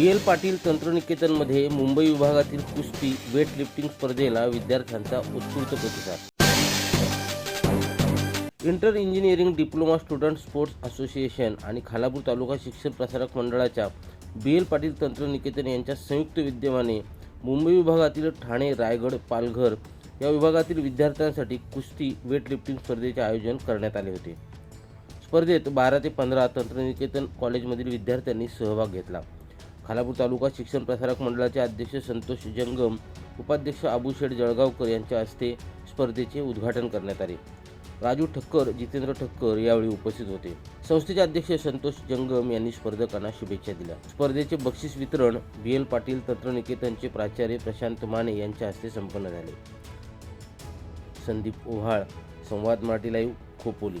बी L Patil तंत्रनिकेतनमध्ये मुंबई विभागातील कुस्ती वेटलिफ्टिंग स्पर्धेला विद्यार्थ्यांचा उत्स्फूर्त प्रतिसाद. Inter engineering diploma student sports association आणि खालापूर तालुका शिक्षण प्रसारक मंडळाच्या बी एल पाटील तंत्रनिकेतन यांच्या संयुक्त विद्यमाने मुंबई विभागातील ठाणे रायगड पालघर या विभागातील विद्यार्थ्यांसाठी कुस्ती वेटलिफ्टिंग स्पर्धेचे आयोजन करण्यात आले होते. स्पर्धेत बारा ते पंधरा तंत्रनिकेतन कॉलेजमधील विद्यार्थ्यांनी सहभाग घेतला. खालापूर तालुका शिक्षण प्रसारक मंडळाचे अध्यक्ष संतोष जंगम उपाध्यक्ष आबूशेठ जळगावकर यांच्या हस्ते स्पर्धेचे उद्घाटन करण्यात आले. राजू ठक्कर जितेंद्र ठक्कर यावेळी उपस्थित होते. संस्थेचे अध्यक्ष संतोष जंगम यांनी स्पर्धकांना शुभेच्छा दिल्या. स्पर्धेचे बक्षीस वितरण बी एल पाटील तंत्रनिकेतनचे प्राचार्य प्रशांत माने यांच्या हस्ते संपन्न झाले. संदीप ओहाळ संवाद मराठी लाईव्ह खोपोली.